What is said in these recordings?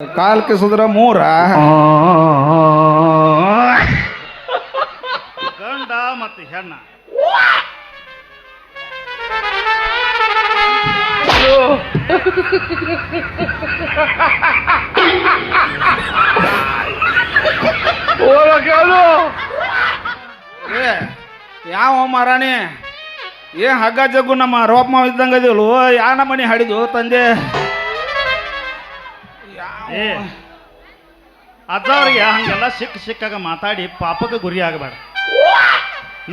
ಕಾಲ್ ಕಿಸಿದ್ರ ಮೂರ. ಗಂಡ ಮತ್ತು ಹೆಣ್ಣ. ಏ ಯಾವ ಮಾರಾಣಿ? ಏ ಹಗ್ಗ ಜಗ್ಗು ನಮ್ಮ ರೋಪ್ ಇದ್ದಂಗ ಅದಿಲ್ವ ಯಾ ನಮ್ಮನೆ ಹಾಡಿದ್ವು ತಂದೆ? ಏ ಅಜ್ಜವ್ರಿಗೆ ಹಂಗೆಲ್ಲ ಸಿಕ್ಕ ಸಿಕ್ಕಾಗ ಮಾತಾಡಿ ಪಾಪಕ್ಕೆ ಗುರಿ ಆಗಬೇಡ.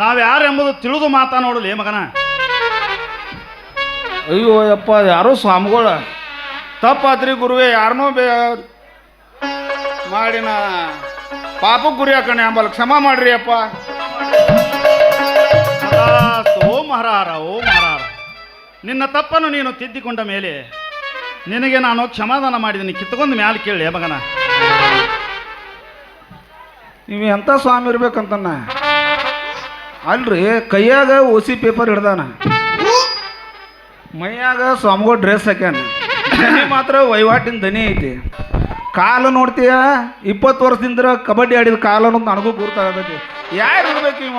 ನಾವು ಯಾರು ಎಂಬುದು ತಿಳಿದು ಮಾತಾ ನೋಡಲಿ ಮಗನ. ಅಯ್ಯೋ ಅಪ್ಪ ಯಾರೋ ಸ್ವಾಮಿಗಳ. ತಪ್ಪಾದ್ರಿ ಗುರುವೇ ಯಾರನ್ನೋ ಬೇ ಮಾಡಿನ ಪಾಪಕ್ಕೆ ಗುರಿ ಹಾಕಣೆ ಅಂಬಲ್. ಕ್ಷಮ ಮಾಡ್ರಿ ಅಪ್ಪ. ಓ ಓಂ ಓ ಹರಹರ ನಿನ್ನ ತಪ್ಪನ್ನು ನೀನು ತಿದ್ದಿಕೊಂಡ ಮೇಲೆ ನಿನಗೆ ನಾನು ಕ್ಷಮಾದಾನ ಮಾಡಿದ್ದೀನಿ. ಕಿತ್ಕೊಂಡು ಮ್ಯಾಲೆ ಕೇಳಿ ಮಗನ? ನೀವು ಎಂಥ ಸ್ವಾಮಿ ಇರ್ಬೇಕಂತನ ಅಲ್ರಿ, ಕೈಯಾಗ ಓಸಿ ಪೇಪರ್ ಹಿಡ್ದಾನ. ಮೈಯಾಗ ಸ್ವಾಮಿಗಳು ಡ್ರೆಸ್ ಹಾಕ್ಯಾನ. ಮಾತ್ರ ವಹಿವಾಟಿನ ದನಿ ಐತಿ. ಕಾಲು ನೋಡ್ತೀಯ, ಇಪ್ಪತ್ತು ವರ್ಷದಿಂದ ಕಬಡ್ಡಿ ಆಡಿದ ಕಾಲು ನನಗೂ ಗುರ್ತಾಗತೈತಿ. ಯಾರು ಇರ್ಬೇಕು ಇವ?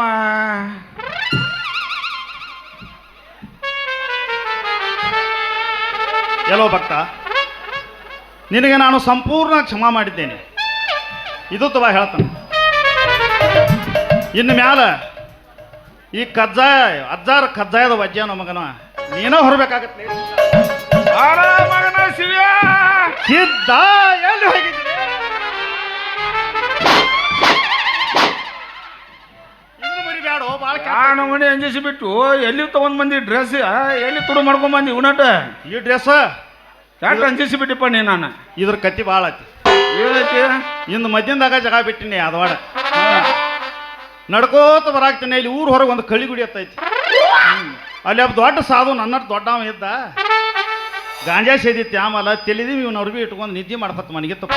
ಎಲ್ಲೋ ಭಕ್ತ ನಿನಗೆ ನಾನು ಸಂಪೂರ್ಣ ಕ್ಷಮಾ ಮಾಡಿದ್ದೇನೆ. ಇದು ತುಂಬ ಹೇಳ್ತಾನೆ. ಇನ್ನು ಮ್ಯಾಲ ಈ ಕಜ್ಜಾಯ ಅಜ್ಜಾರ ಕಜ್ಜಾಯದ ವಜ್ಯ ನಮಗನ ನೀನೋ ಹೊರಬೇಕಾಗತ್ತೆ. ಎಲ್ಲಿ ಹೋಗಿದ್ರಿ ನಾನು ಅಂಜಿಸಿ ಬಿಟ್ಟು ಎಲ್ಲಿ ತಗೊಂಡ್ ಬಂದಿ ಡ್ರೆಸ್ ಎಲ್ಲಿ ತುಡು ಮಾಡ್ಕೊಂಡ್ ಬಂದಿ ಉನಟ ಈ ಡ್ರೆಸ್ ಯಾಕೆ ಅಂಜಿಸಿ ಬಿಟ್ಟಿಪ್ಪ ನೀ ನಾನು? ಇದ್ರ ಕತ್ತಿ ಭಾಳ ಆತಿ. ಏನೈತಿ? ಇಂದು ಮಧ್ಯದಾಗ ಜಾಗ ಬಿಟ್ಟಿನಿ ಅದವಾಡ. ನಡ್ಕೋತ ಬರಾಕ್ತೀನಿ ಇಲ್ಲಿ ಊರ್ ಹೊರಗೆ ಒಂದು ಕಳಿಗುಡಿ ಹತ್ತೈತಿ. ಅಲ್ಲಿ ಒಬ್ಬ ದೊಡ್ಡ ಸಾಧು ನನ್ನ ದೊಡ್ಡವ ಇದ್ದ. ಗಾಂಜಾ ಸೇದಿತ್ತು ಆಮೇಲೆ ತಿಳಿದೀವಿ ಇವ್ನ ಅರ್ಬಿ ಇಟ್ಕೊಂಡು ನಿದ್ದೆ ಮಾಡ್ಕೊತ ಮನೆಗಿತ್ತು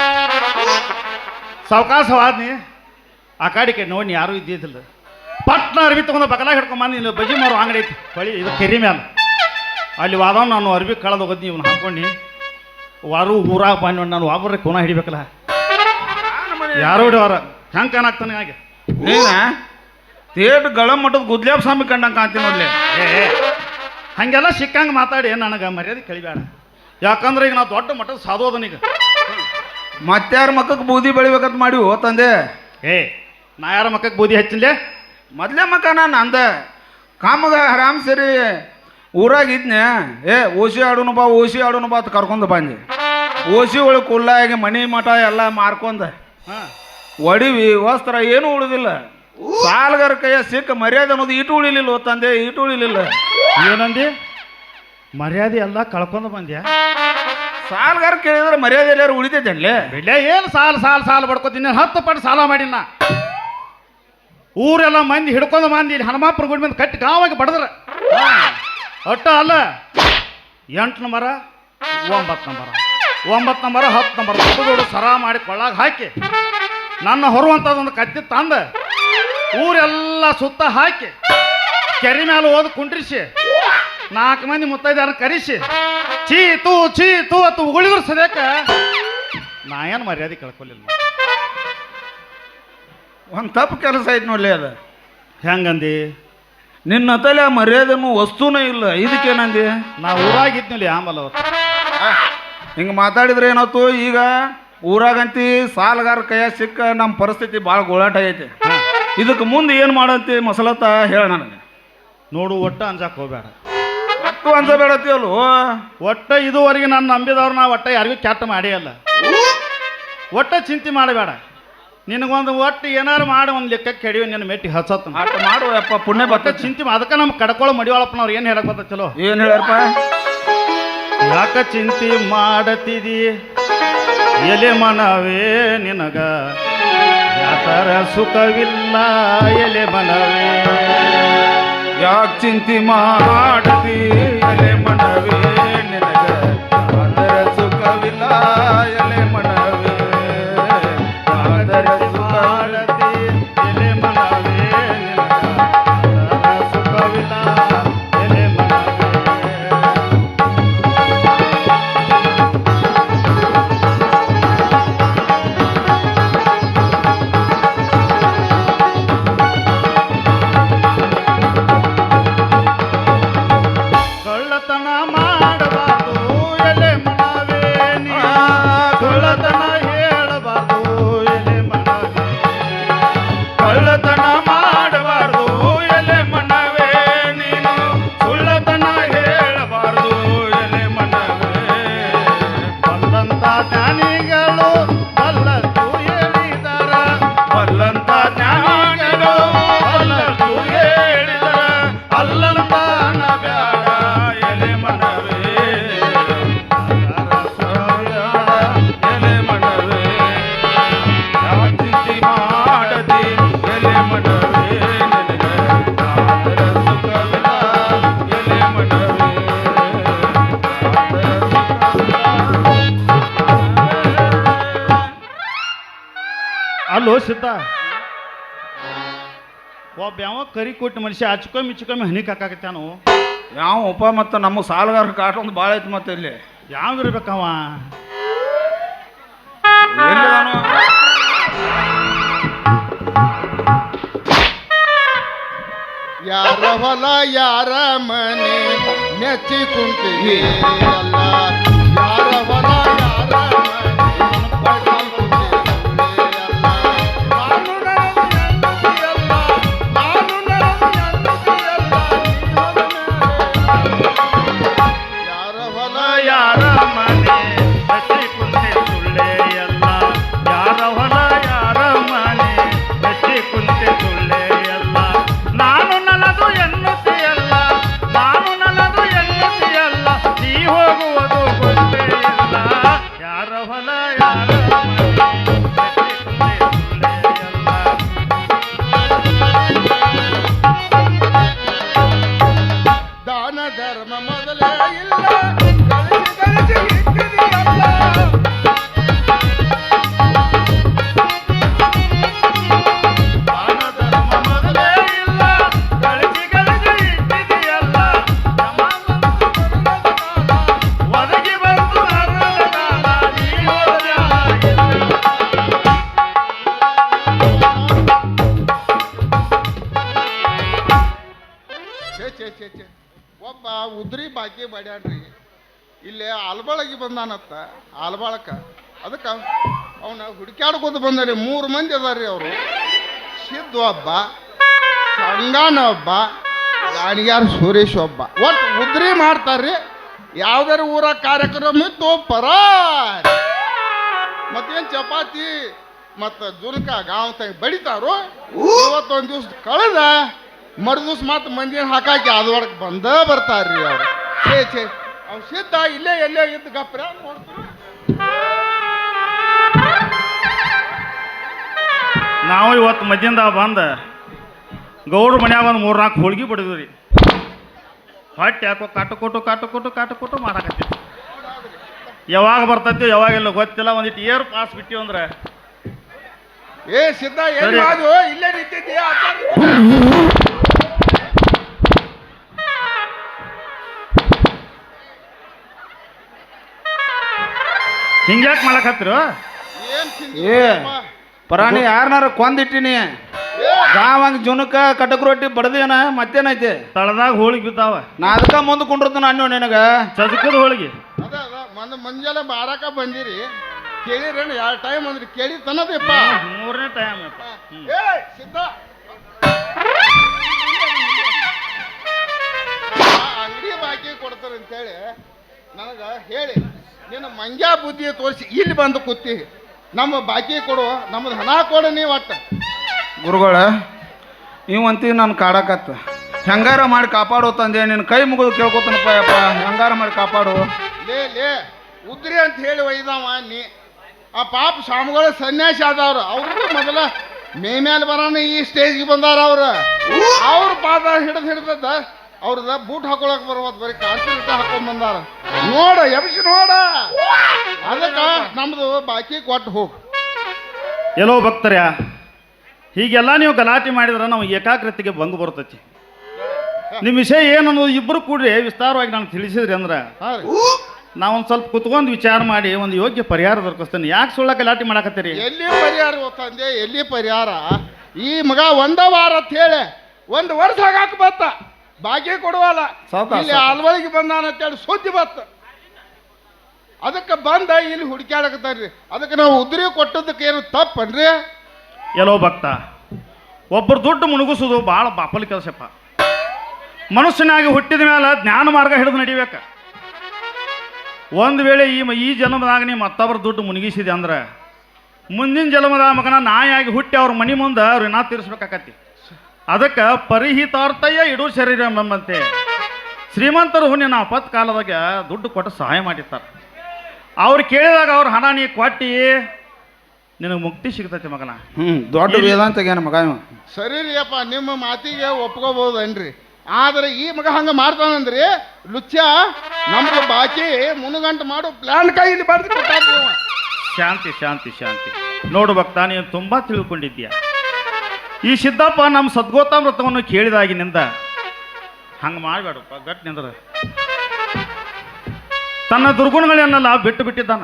ಸಾವಕಾಶವಾದ್ನಿ ಆ ಕಾಡಿಕೆ ನೋಡಿ ಯಾರೂ ಇದ್ದಿದ್ದಿಲ್ಲ. ಪಟ್ನ ಅರ್ಬಿ ತಗೊಂಡು ಬಗಲಾಗ ಹಿಡ್ಕೊಂಬಂದು ನೀನು ಬಜಿ ಮಾರೋ ಅಂಗಡಿ ಐತಿ. ಬಳಿ ಇದು ಕೆರಿ ಮ್ಯಾಲ. ಅಲ್ಲಿ ವಾದವ್ ನಾನು ಅರ್ಬಿ ಕಳೆದು ಹೋಗೋದು ಇವ್ನು ಹಾಕೊಂಡು. ವಾರು ಊರಾಗ ಬಂದು ನಾನು ಒಬ್ಬರೇ ಕೋನ ಹಿಡಿಬೇಕಲ್ಲ. ಯಾರು ಹೊಡೆಯವ್ರ ಹೆಂಗೆ ಕಾಣಾಗ್ತಾನೆ ಹಾಗೆ? ನೀನ? ತೇಟ್ಗಳ ಮಟ್ಟದ ಗುದ್ಲ್ಯಾಪ್ ಸ್ವಾಮಿ ಕಂಡಂಗೆ ಕಾಣ್ತೀನಿ ನೋಡ್ಲಿ. ಹಂಗೆಲ್ಲ ಸಿಕ್ಕಂಗೆ ಮಾತಾಡಿ ನನಗೆ ಮರ್ಯಾದೆ ಕಳಿಬೇಡ ಯಾಕಂದ್ರೆ ಈಗ ನಾವು ದೊಡ್ಡ ಮಟ್ಟದ ಸಾಧೋದನೀಗ ಮತ್ತಾರ ಮಕ್ಕಕ್ಕೆ ಬೂದಿ ಬೆಳಿಬೇಕಂತ ಮಾಡಿವು ತಂದೆ? ಏ ನಾ ಯಾರ ಮಕ್ಕಕ್ಕೆ ಬೂದಿ ಹಚ್ಚಿನ್ಲೆ? ಮೊದ್ಲೇ ಮಕ್ಕ ನಾನು ಅಂದ ಕಾಮಗ ಆರಾಮ್ ಸರಿ ಊರಾಗ ಇದ್ನೆ ಏ ಓಸಿ ಆಡೋನು ಬಾ ಓಸಿ ಆಡೋನು ಬಾ ಅಂತ ಕರ್ಕೊಂಡು ಬಂದೆ ಓಸಿ ಒಳಗೆ ಕುಲ್ಲಾಗಿ ಮನಿ ಮಠ ಎಲ್ಲ ಮಾರ್ಕೊಂಡ. ಹಾಂ ಒಡಿವಿ ವಸ್ತ್ರ ಏನೂ ಉಳಿದಿಲ್ಲ. ಸಾಲಗಾರ ಕೈಯ ಸಿಕ್ಕ ಮರ್ಯಾದೆ ಅನ್ನೋದು ಇಟ್ಟು ಉಳಿಲಿಲ್ಲ ತಂದೆ ಇಟ್ಟು ಉಳಿಲಿಲ್ಲ. ಏನಂದಿ? ಮರ್ಯಾದೆ ಎಲ್ಲ ಕಳ್ಕೊಂಡು ಬಂದ್ಯಾ? ಸಾಲ್ಗಾರ ಕೇಳಿದ್ರೆ ಮರ್ಯಾದೆ ಎಲ್ಲಾರು ಉಳಿತೈತೆ ಬೆಳೆ ಏನು ಸಾಲ ಸಾಲ ಸಾಲ ಪಡ್ಕೋತೀನಿ ಹತ್ತು ಪಟ್ಟು ಸಾಲ ಮಾಡಿನ ಊರೆಲ್ಲ ಮಂದಿ ಹಿಡ್ಕೊಂಡು ಮಂದಿ ಇಲ್ಲಿ ಹನುಮಾಪುರ ಗುಡಿ ಮಂದಿ ಕಟ್ಟಿ ಗಾವಾಗಿ ಬಡದ್ರ. ಅಟ್ಟ ಅಲ್ಲ ಎಂಟು ನಂಬರ ಒಂಬತ್ತು ನಂಬರ ಒಂಬತ್ತು ನಂಬರ ಹತ್ತು ನಂಬರ್ ದೊಡ್ಡ ಸರ ಮಾಡಿ ಕೊಳ್ಳಾಗ ಹಾಕಿ, ನನ್ನ ಹೊರುವಂಥದ್ದೊಂದು ಕತ್ತಿ ತಂದ, ಊರೆಲ್ಲ ಸುತ್ತ ಹಾಕಿ, ಕೆರೆ ಮೇಲೆ ಓದಿ ಕುಂಟ್ರಿಸಿ ನಾಲ್ಕು ಮಂದಿ ಮುತ್ತೈದಾರ ಕರೆಸಿ ತೂ ತೂ ಅತ್ತು ಉಗುಳಿದ್ರು ಸದ್ಯಕ್ಕ ನಾ ಏನು ಮರ್ಯಾದೆ ಕಳ್ಕೊಲಿಲ್ಲ. ಒಂದು ತಪ್ಪು ಕೆಲಸ ಐತೆ ನೋಡಲಿ ಅದು. ಹೆಂಗಂದಿ? ನಿನ್ನ ತಲೆ ಆ ಮರ್ಯಾದೆನೂ ವಸ್ತುನೇ ಇಲ್ಲ. ಇದಕ್ಕೇನಂದಿ ನಾ ಊರಾಗಿದ್ನಲ್ಲಿ ಆಮೇಲೆ ಅವತ್ತು ಹಿಂಗೆ ಮಾತಾಡಿದ್ರೆ ಏನಾಯ್ತು? ಈಗ ಊರಾಗಂತಿ ಸಾಲಗಾರ ಕೈಯ ಸಿಕ್ಕ ನಮ್ಮ ಪರಿಸ್ಥಿತಿ ಭಾಳ ಗೋಳಾಟ ಐತಿ. ಇದಕ್ಕೆ ಮುಂದೆ ಏನು ಮಾಡಂತಿ ಮಸಲತ್ತ ಹೇಳ ನನಗೆ. ನೋಡು ಒಟ್ಟು ಅಂಜಾಕ್ ಹೋಗ್ಬೇಡ. ಒಟ್ಟು ಅಂತ ಒಟ್ಟು ಒಟ್ಟ ಇದುವರೆಗೆ ನಾನು ನಂಬಿದವ್ರು ನಾ ಒಟ್ಟ ಯಾರಿಗೂ ಕೆಟ್ಟ ಮಾಡಿಯಲ್ಲ ಅಲ್ಲ ಒಟ್ಟ ಚಿಂತೆ ಮಾಡಬೇಡ. ನಿನಗೊಂದು ಒಟ್ಟು ಏನಾರು ಮಾಡಿ ಒಂದು ಲೆಕ್ಕಕ್ಕೆ ಹಿಡಿಯು ನಿನ್ನ ಮೆಟ್ಟಿ ಹಚ್ಚತ್ತ ಆಟ ಮಾಡು ಯಪ್ಪ ಪುಣ್ಯ ಬತ್ತ ಚಿಂತೆ ಮಾ- ಅದಕ್ಕೆ ನಮ್ಮ ಕಡ್ಕೊಳ್ಳೋ ಮಡಿವಾಳಪ್ಪನವ್ರು ಏನು ಹೇಳಕ್ ಚಲೋ? ಏನು ಹೇಳಪ್ಪ ಯಾಕ ಚಿಂತೆ ಮಾಡತಿದಿ? ಎಲೆ ಮನವೇ ನಿನಗ? ಯಾತರ ಸುಖವಿಲ್ಲ ಎಲೆ ಮನವೇ. ಯಾಕೆ ಚಿಂತೆ ಮಾಡತಿ ಎಲೆ ಮನವೇ? ಅಲ್ಲೋ ಸಿದ್ಧ. ಒಬ್ಬ ಯಾವ ಕರಿ ಕೊಟ್ಟು ಮನುಷ್ಯ ಹಚ್ಕೊಮ್ಮಿ ಇಚ್ಕೊಮ್ಮಿ ಹನಿ ಕಾಕಾಕತ್ತಾನು. ಯಾವ ಉಪ ಮತ್ತು ನಮ್ಮ ಸಾಲಗಾರ ಕಾಟ ಒಂದು ಭಾಳ ಐತಿ ಮತ್ತೆ ಇಲ್ಲಿ. ಯಾವ ಇರ್ಬೇಕವ ಯಾರ ಹೊಲ ಯಾರ ಮನೆ ನೆಚ್ಚಿ ಕುಂತೀವಿ ಅಲ್ಲ ಧರ್ಮ ಮೊದಲೇ ಇಲ್ಲ ಗಳಿಸಿ ಒಬ್ಬ ಉದ್ರಿ ಬಾಕಿ ಬಡ್ಯಾಡ್ರಿ ಇಲ್ಲೇ ಆಲ್ಬಾಳಗಿ ಬಂದಾನತ್ತ ಆಲ್ಬಾಳಕ ಅದಕ್ಕೆ ಅವನ ಹುಡುಕ್ಯಾಡ್ಕೋತ ಬಂದ್ರಿ ಮೂರು ಮಂದಿ ಅದಾರ್ರಿ ಅವರು. ಸಿದ್ದು ಒಬ್ಬ ಸಂಗಾನ ಒಬ್ಬ ಗಾಣಿಗಾರ ಸುರೇಶ್ ಒಬ್ಬ. ಒಟ್ಟು ಉದ್ರಿ ಮಾಡ್ತಾರ್ರಿ. ಯಾವ್ದಾರ ಊರ ಕಾರ್ಯಕ್ರಮ ಇತ್ತು ಪರ ಮತ್ತೇನು ಚಪಾತಿ ಮತ್ತು ಜುನಕ ಗಾಂವ್ ತಂಗ ಬಡಿತಾರೋ ಇವತ್ತೊಂದು ದಿವ್ಸ ಕಳೆದ. ಮರು ದಿವ್ಸ ಮತ್ತೆ ಮಂದಿನ ಹಾಕಾಕಿ ಅದೊಳಗೆ ಬಂದ ಬರ್ತಾರ್ರಿ ಅವ್ರು. ಛೇ ಛೇ ಅವ್ ಸಿದ್ಧ ಇಲ್ಲೇ, ಎಲ್ಲೇ ಇದ್ದು ಗಪ್ರ ನಾವು ಇವತ್ತು ಮಧ್ಯಾಹ್ನ ಬಂದ ಗೌಡ ಮನ್ಯಾಗ ಒಂದು ಮೂರು ನಾಲ್ಕು ಹೋಳ್ಗಿ ಬಡಿದ್ವಿ. ರೀ ಹೊಟ್ಟೆ ಯಾಕೋ ಕಾಟು ಕೊಟ್ಟು ಕಾಟು ಕೊಟ್ಟು ಕಾಟು ಕೊಟ್ಟು ಮಾಡಾಕತ್ತೀವಿ ಯಾವಾಗ ಬರ್ತೈತಿ ಯಾವಾಗೆಲ್ಲ ಗೊತ್ತಿಲ್ಲ ಒಂದಿಟ್ಟು ಏರ್ ಪಾಸ್ ಬಿಟ್ಟಿವಿ ಅಂದ್ರೆ ಏ ಸಿದ್ಧ ಏನು. ಅದು ಇಲ್ಲೇ ನಿಂತಿದ್ದೀಯ? ಹಿಂಗ್ಯಾಕೆ ಮಾಡಕತ್ತಿರು ಏನು ಏ ಪರಾಣಿ ಯಾರನ್ನಾರ ಕೊಂದಿಟ್ಟಿನಿ. ಗಾವಂಗ್ ಜುನಕ ಕಟಕ್ ರೊಟ್ಟಿ ಬಡದೇನ ಮತ್ತೇನೈತಿ? ತಳದಾಗ ಹೋಳಿಗೆ ಬಿದ್ದಾವ. ನಾ ಅದಕ್ಕ ಮುಂದೆ ಕುಂಡಿರ್ತಾನ ಅನ್ನೋ ನಿನಗ. ಚದಕದ ಹೋಳಿಗೆ. ಅದ ಅದ ಮುಂಜಾನೆ ಬಾರಾಕ ಬಂದಿರಿ. ಕೇಳಿರೇನು? ಎರಡು ಟೈಮ್ ಅಂದ್ರೆ? ಕೇಳಿ ತನ್ನದಪ್ಪ ಮೂರನೇ ಟೈಮ್ ಏ ಸಿದ್ಧ. ಅಂಗಡಿ ಬಾಕಿ ಕೊಡ್ತಾರೆ ಅಂತೇಳಿ ನನಗ ಹೇಳಿ ನಿನ್ನ ಮಂಗ್ಯಾ ಬುದ್ಧಿ ತೋರಿಸಿ ಇಲ್ಲಿ ಬಂದು ಕೂತಿ. ನಮ್ಮ ಬಾಕಿ ಕೊಡು ನಮ್ಮದು ಹಣ ಕೊಡು ನೀವು ಒಟ್ಟು. ಗುರುಗಳ ಇವಂತಿ ನಾನು ಕಾಡಕತ್ತ. ಹೆಂಗಾರ ಮಾಡಿ ಕಾಪಾಡು ತಂದೆ ನಿನ್ನ ಕೈ ಮುಗಿದು ಕೇಳ್ಕೊತಾನಪ್ಪ ಯಪ್ಪ ಹೆಂಗಾರ ಮಾಡಿ ಕಾಪಾಡು. ಲೇ ಲೇ ಉದ್ರಿ ಅಂತ ಹೇಳಿ ಒಯ್ದವ ನೀ. ಆ ಪಾಪ ಸ್ವಾಮಿಗಳು ಸನ್ಯಾಸಿ ಆದವ್ರು. ಅವ್ರಿಗೂ ಮೊದಲ ಮೇ ಮೇಲೆ ಬರೋಣ ಈ ಸ್ಟೇಜ್ಗೆ ಬಂದಾರ ಅವ್ರು. ಅವ್ರ ಪಾದ ಹಿಡಿದು ಹಿಡ್ದದ ಅವ್ರದ ಬೂಟ್ ಹಾಕೊಳಕ್ ಬರ್ಬೋದು ಬರೀ ಕಾನ್ಸಂಟ್ರೇಟ್ ಹಾಕೊಂಡ್ ಬಂದಾರ. ನೋಡ ಎಬ್ಸಿ ನೋಡ. ಅದಕ್ಕ ನಮ್ದು ಬಾಕಿ ಕೊಟ್ಟು ಹೋಗು. ಎಲ್ಲೋ ಭಕ್ತರ್ಯ ಹೀಗೆಲ್ಲ ನೀವು ಗಲಾಟೆ ಮಾಡಿದ್ರೆ ನಾವು ಏಕಾಗ್ರತೆಗೆ ಭಂಗ ಬರ್ತೈತಿ. ನಿಮ್ಮ ವಿಷಯ ಏನನ್ನೋದು ಇಬ್ಬರು ಕೂಡ್ರಿ ವಿಸ್ತಾರವಾಗಿ ನಾನು ತಿಳಿಸಿದ್ರಿ ಅಂದ್ರೆ. ನಾವೊಂದು ಸ್ವಲ್ಪ ಕುತ್ಕೊಂಡು ವಿಚಾರ ಮಾಡಿ ಒಂದು ಯೋಗ್ಯ ಪರಿಹಾರ ದೊರಕಿಸ್ತೇನೆ. ಯಾಕೆ ಸುಳ್ಳ ಗಲಾಟೆ ಮಾಡಕತ್ತೀರಿ? ಎಲ್ಲಿ ಪರಿಹಾರ ತಂದೆ ಎಲ್ಲಿ ಪರಿಹಾರ? ಈ ಮಗ ಒಂದ ವಾರ ಅಂತ ಹೇಳಿ ಒಂದು ವರ್ಷ ಆಗಾಕ ಬತ್ತ. ಬಾಕಿ ಕೊಡುವಲ್ಲ. ಸಾವ್ಕಾಶ, ಇಲ್ಲಿ ಅಲ್ವಳಿಗೆ ಬಂದಾನ ಅಂತೇಳಿ ಸುದ್ದಿ ಬತ್ತ. ಅದಕ್ಕೆ ಬಂದ ಇಲ್ಲಿ ಹುಡುಕ್ಯಾಡಕತ್ತಾರ್ರಿ. ಅದಕ್ಕೆ ನಾವು ಉದ್ರಿ ಕೊಟ್ಟದಕ್ಕೆ ಏನು ತಪ್ಪನ್ರಿ? ಎಲ್ಲೋ ಭಕ್ತ ಒಬ್ಬರು ದುಡ್ಡು ಮುಳುಗಿಸೋದು ಭಾಳ ಬಾಪಲಿ ಕೆಲಸಪ್ಪ. ಮನುಷ್ಯನಾಗಿ ಹುಟ್ಟಿದ ಮೇಲೆ ಜ್ಞಾನ ಮಾರ್ಗ ಹಿಡಿದು ನಡಿಬೇಕ. ಒಂದು ವೇಳೆ ಈ ಮ- ಈ ಜನ್ಮದಾಗ ನೀವು ಮತ್ತೊಬ್ಬರ ದುಡ್ಡು ಮುನಿಗಿಸಿದೆ ಅಂದ್ರೆ ಮುಂದಿನ ಜನ್ಮದ ಮಗನ ನಾಯಾಗಿ ಹುಟ್ಟಿ ಅವ್ರ ಮನೆ ಮುಂದೆ ಋಣ ತೀರಿಸ್ಬೇಕಾಕತಿ ಅದಕ್ಕೆ ಪರಿಹಿತಾರ್ಥಯ್ಯ ಇಡು ಶರೀರ ಎಂಬಂತೆ. ಶ್ರೀಮಂತರು ನಿನ್ನ ಆಪತ್ ಕಾಲದಾಗ ದುಡ್ಡು ಕೊಟ್ಟು ಸಹಾಯ ಮಾಡಿರ್ತಾರೆ. ಅವ್ರು ಕೇಳಿದಾಗ ಅವ್ರ ಹಣ ನೀ ಕೊಟ್ಟು ನಿನಗೆ ಮುಕ್ತಿ ಸಿಗ್ತೈತಿ ಮಗನ. ಹ್ಞೂ ದೊಡ್ಡ ವೇದಾಂತ ಆಗ್ಯಾನ ಮಗ ಇವ. ಸರಿ ರೀ ಅಪ್ಪ ನಿಮ್ಮ ಮಾತಿಗೆ ಒಪ್ಕೋಬಹುದನ್ರಿ? ಆದ್ರೆ ಈ ಮಗ ಹಂಗ ಮಾಡ್ತಾನಂದ್ರಿ ಲುಚ್ಚ ನಮ್ದು ಬಾಕಿ ಮುನುಗಂಟು ಮಾಡೋ ಪ್ಲಾನ್ ಕೈಲಿ ಬರ್ದು ಕೊಟ್ಟಾರ ಶಾಂತಿ ಶಾಂತಿ ಶಾಂತಿ. ನೋಡು ಭಕ್ತ, ನೀನು ತುಂಬ ತಿಳ್ಕೊಂಡಿದ್ದೀಯ. ಈ ಸಿದ್ದಪ್ಪ ನಮ್ಮ ಸದ್ಗೋತಾಮೃತವನ್ನು ಕೇಳಿದಾಗಿನಿಂದ ಹಂಗೆ ಮಾಡಬೇಡಪ್ಪ ನಿಂದ್ರ. ತನ್ನ ದುರ್ಗುಣಗಳನ್ನೆಲ್ಲ ಬಿಟ್ಟು ಬಿಟ್ಟಿದ್ದಾನ.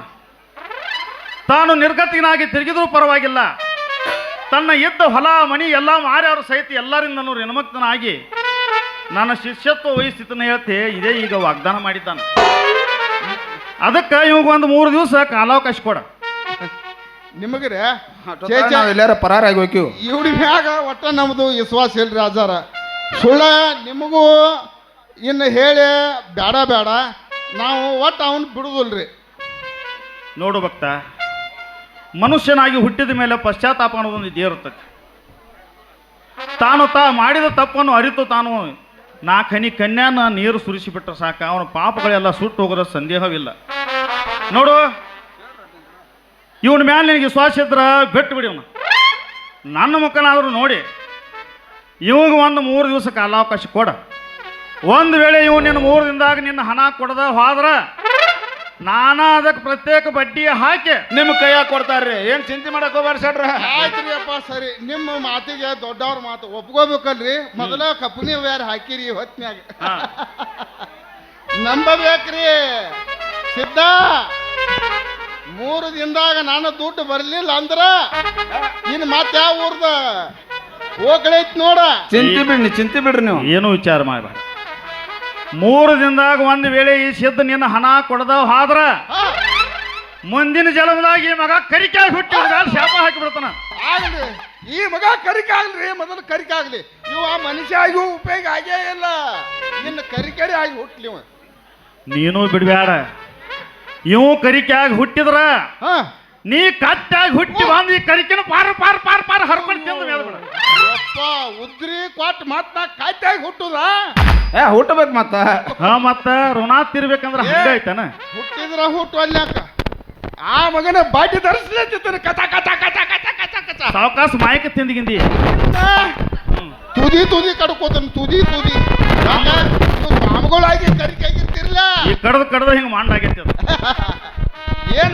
ತಾನು ನಿರ್ಗತಿನಾಗಿ ತಿರುಗಿದ್ರೂ ಪರವಾಗಿಲ್ಲ. ತನ್ನ ಇದ್ದ ಹೊಲ, ಮನಿ, ಎಲ್ಲ ಮಾರ್ಯಾರು ಸಹಿತ ಎಲ್ಲರಿಂದನೂ ಋಣಮುಕ್ತನಾಗಿ ನನ್ನ ಶಿಷ್ಯತ್ವ ವಹಿಸ್ತಿತನ ಹೇಳ್ತಿ ಇದೇ ಈಗ ವಾಗ್ದಾನ ಮಾಡಿದ್ದಾನೆ. ಅದಕ್ಕೆ ಇವಾಗ ಒಂದು ಮೂರು ದಿವಸ ಕಾಲಾವಕಾಶ ಕೊಡ. ನಿಮಗ್ರೆ ನಾವು ಎಲ್ಲಾರ ಹೋಗ್ತೀವಿ ಇವ್ರ ಮ್ಯಾಗ ಒಟ್ಟ ನಮ್ದು ವಿಶ್ವಾಸ ಇಲ್ರಿ ರಾಜಾರ ಸುಳ್ಳ ನಿಮಗೂ ಇನ್ನು ಹೇಳಿ ಬೇಡ ಬೇಡ ನಾವು ಒಟ್ಟು ಅವನು ಬಿಡುದಿಲ್ರಿ. ನೋಡು ಭಕ್ತ ಮನುಷ್ಯನಾಗಿ ಹುಟ್ಟಿದ ಮೇಲೆ ಪಶ್ಚಾತ್ತಾಪ ಅನ್ನೋದೊಂದು ಇದೇ ಇರುತ್ತೆ ತಾನು ತಾ ಮಾಡಿದ ತಪ್ಪನ್ನು ಅರಿತು ತಾನು ನಾಲ್ಕು ಹನಿ ಕನ್ಯಾನ ನೀರು ಸುರಿಸಿಬಿಟ್ರೆ ಸಾಕ, ಅವನ ಪಾಪಗಳೆಲ್ಲ ಸುಟ್ಟು ಹೋಗೋದ ಸಂದೇಹವಿಲ್ಲ. ನೋಡು, ಇವನ ಮ್ಯಾಲೆ ನಿನಗೆ ವಿಶ್ವಾಸ ಇದ್ರ ಬಿಟ್ಟು ಬಿಡಿ ಅವನು ನನ್ನ ಮುಖನಾದರೂ ನೋಡಿ, ಇವಾಗ ಒಂದು ಮೂರು ದಿವಸ ಕಾಲಾವಕಾಶ ಕೊಡ. ಒಂದು ವೇಳೆ ಇವು ನಿನ್ನ ಮೂರು ದಿನದಾಗ ನಿನ್ನ ಹಣ ಕೊಡದ ಹೋದ್ರ ನಾನಾ ಅದಕ್ಕೆ ಪ್ರತ್ಯೇಕ ಬಡ್ಡಿ ಹಾಕಿ. ನಿಮ್ಮ ಕೈಯಾಗ ಕೊಡ್ತಾರ್ರಿ. ಏನ್ ಚಿಂತೆ ಮಾಡಕ್ ಹೋಗ್ಬಾರ ಸಡ್ರ ಆಯ್ತ್ರಿ ಅಪ್ಪ ಸರಿ. ನಿಮ್ಮ ಮಾತಿಗೆ ದೊಡ್ಡವ್ರ ಮಾತು ಒಪ್ಕೋಬೇಕಲ್ರಿ? ಮೊದಲ ಕಪ್ಪನಿ ವ್ಯಾರ ಹಾಕಿರಿ ಹೊತ್ನ್ಯಾಗ. ಹಾ. ನಂಬಬೇಕ್ರಿ. ಸಿದ್ಧ. ಮೂರು ದಿನದಾಗ ನಾನು ದುಡ್ಡು ಬರಲಿಲ್ಲ ಅಂದ್ರ ಇನ್ ಮತ್ತೆ ಯಾವ ಊರ್ದ? ಹೋಗ್ಳೈತ್ ನೋಡ. ಚಿಂತೆ ಬಿಡ್ರಿ ಚಿಂತೆ ಬಿಡ್ರಿ ನೀವು. ಏನು ವಿಚಾರ ಮಾಡಬೇಡ. ಮೂರು ದಿನದಾಗ ಒಂದು ವೇಳೆ ಈ ಸಿದ್ಧ ನಿನ್ನ ಹಣ ಕೊಡದ ಆದ್ರ ಮುಂದಿನ ಜನ್ಮದಾಗ ಈ ಮಗ ಕರಿಕಾಯಿ ಹುಟ್ಟಿ ಶಾಪ ಹಾಕಿಬಿಡ್ತಾನ. ಆಗ್ಲಿ. ಈ ಮಗ ಕರಿಕೆ ಆಗ್ಲಿ ಮೊದಲು ಕರಿಕಾಗ್ಲಿ. ಇವ ಮನುಷ್ಯ ಆಗಿ ಉಪಯೋಗ ಆಗೇ ಇಲ್ಲ. ನಿನ್ನ ಕರಿಕರಿ ಆಗಿ ಹುಟ್ಲಿ ಇವ. ನೀನು ಬಿಡ್ಬೇಡ ಇವು ಕರಿಕೆಯಾಗಿ ಹುಟ್ಟಿದ್ರ ಹಾ ನೀ ಕಟ್ಟಾಗಿ ಹುಟ್ಟಿ ಬಂದು ಈ ಕರಿಕೆನ ಪಾರ ಪಾರ ಪಾರ ಪಾರ ಹರ್ಕೊಂಡು ತಿಂದು ಹೇಳ್ಬಿಡ ಬಿಡ. ಯಪ್ಪ ಉದ್ರಿ ಕೊಟ್ ಮತ್ ನಾ ಕಾಯ್ತಾಗ ಹುಟ್ಟುದ? ಏ ಹುಟ್ಟಬೇಕು ಮತ್ತ. ಹಾ ಮತ್ತ ಋಣ ತಿರ್ಬೇಕಂದ್ರ ಹಂಗೈತನ ಹುಟ್ಟಿದ್ರ ಹುಟ್ಟು ಅಲ್ಲಾಕ ಆ ಮಗನ ಬಾಟಿ ಧರಿಸ್ಲತ್ತಿದ್ದಾನೆ ಕಚ ಕಚ ಕಚ ಕಚ ಕಚ ಕಚ. ಸಾವಕಾಶ ಮಾಯಕ ತಿಂದಿಗಿಂದಿ ತುದಿ ತುದಿ ಕಡ್ಕೋತಾನೆ ತುದಿ ತುದಿ. ಯಾಕ? ಇವ್ರು ಸ್ವಾಮಿಗಳಾಗಿ ಕರಿಕೆ ಆಗಿರ್ತಿರ್ಲ ಈ ಕಡದ ಕಡದ ಹಿಂಗ ಮಾಡಾಗೈತಿ ಅದು. ಏನ್